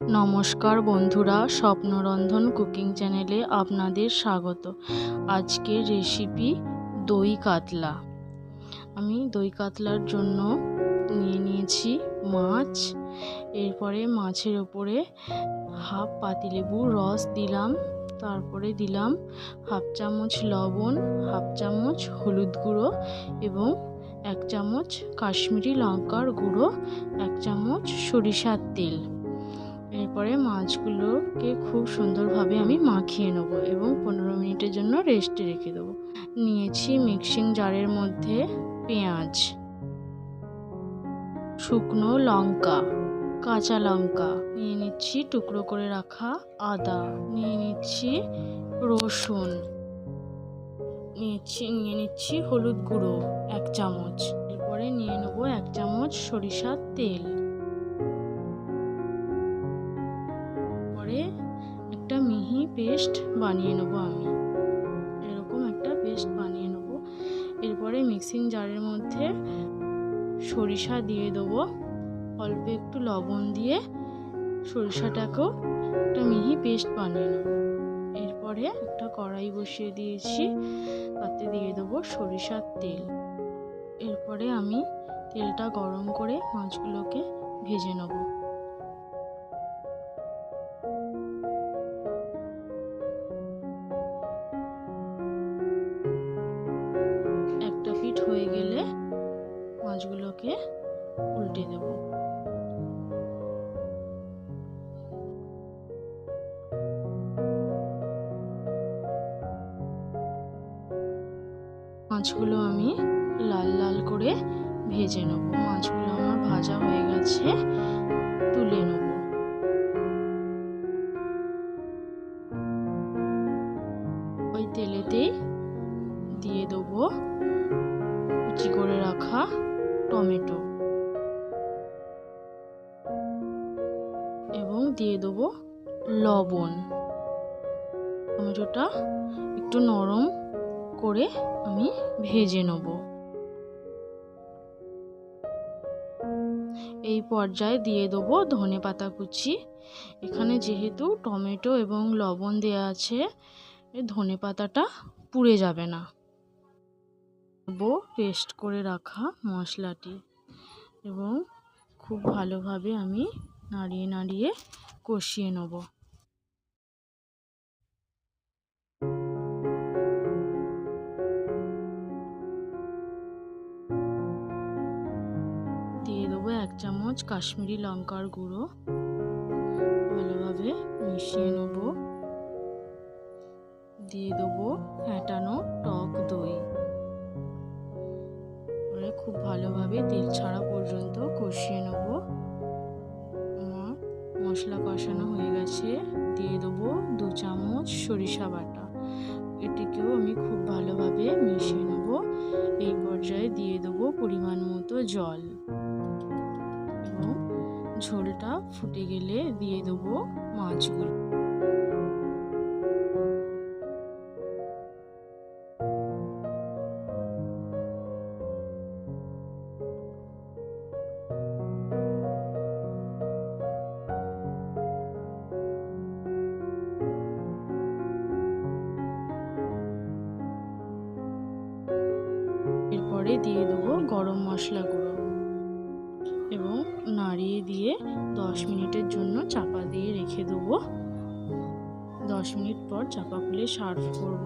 নমস্কার বন্ধুরা, স্বপ্নরন্ধন কুকিং চ্যানেলে আপনাদের স্বাগত। আজকের রেসিপি দই কাতলা। আমি দই কাতলার জন্য নিয়ে নিয়েছি মাছ। এরপরে মাছের ওপরে হাফ পাতিলেবুর রস দিলাম, তারপরে দিলাম হাফ চামচ লবণ, হাফ চামচ হলুদ গুঁড়ো এবং এক চামচ কাশ্মীরি লঙ্কার গুঁড়ো, এক চামচ সরিষার তেল। এরপরে মাছগুলোকে খুব সুন্দরভাবে আমি মাখিয়ে নেব এবং পনেরো মিনিটের জন্য রেস্টে রেখে দেবো। নিয়েছি মিক্সিং জারের মধ্যে পেঁয়াজ, শুকনো লঙ্কা, কাঁচা লঙ্কা, নিয়ে নিচ্ছি টুকরো করে রাখা আদা, নিয়ে নিচ্ছি রসুন নিয়েছি নিয়ে নিচ্ছি হলুদ গুঁড়ো এক চামচ। এরপরে নিয়ে নেব এক চামচ সরিষার তেল। পেস্ট বানিয়ে নেব আমি। এরকম একটা পেস্ট বানিয়ে নেব। এরপরে মিক্সিং জারের মধ্যে সরিষা দিয়ে দেবো। অল্প একটু লবণ দিয়ে সরিষাটাকেও একটা মিহি পেস্ট বানিয়ে নেব। এরপরে একটা কড়াই বসিয়ে দিয়েছি। তাতে দিয়ে দেবো সরিষার তেল। এরপরে আমি তেলটা গরম করে মাছগুলোকে ভেজে নেব। মাছগুলোকে উল্টে দেব। মাছগুলো আমি লাল লাল করে ভেজে নেব। মাছগুলো আমার ভাজা হয়ে গেছে, তুলে নেব। ওই তেলেতেই দিয়ে দেবো কুচি করে রাখা টমেটো। এবং দিয়ে দেবো লবণ। টমেটোটা একটু নরম করে আমি ভেজে নেব। এই পর্যায়ে দিয়ে দেবো ধনে পাতা কুচি। এখানে যেহেতু টমেটো এবং লবণ দেওয়া আছে ধনে পাতাটা পুড়ে যাবে না। দেবো পেস্ট করে রাখা মশলাটি। এবং খুব ভালোভাবে আমি নাড়িয়ে নাড়িয়ে কষিয়ে নেব। দিয়ে দেবো এক চামচ কাশ্মীরি লঙ্কার গুঁড়ো। ভালোভাবে মিশিয়ে নেব। দিয়ে দেবো ফ্যাটানো টক দই। খুব ভালোভাবে তেল ছাড়া পর্যন্ত কষিয়ে নেব। মশলা কষানো হয়ে গেছে। দিয়ে দেবো দু চামচ সরিষা বাটা। এটিকেও আমি খুব ভালোভাবে মিশিয়ে নেব। এই পর্যায়ে দিয়ে দেবো পরিমাণ মতো জল। এবং ঝোলটা ফুটে গেলে দিয়ে দেবো মাছগুলো। এরপরে দিয়ে দেবো গরম মশলা গুঁড়ো এবং নাড়িয়ে দিয়ে দশ মিনিটের জন্য চাপা দিয়ে রেখে দেবো। দশ মিনিট পর চাপা খুলে সার্ভ করব।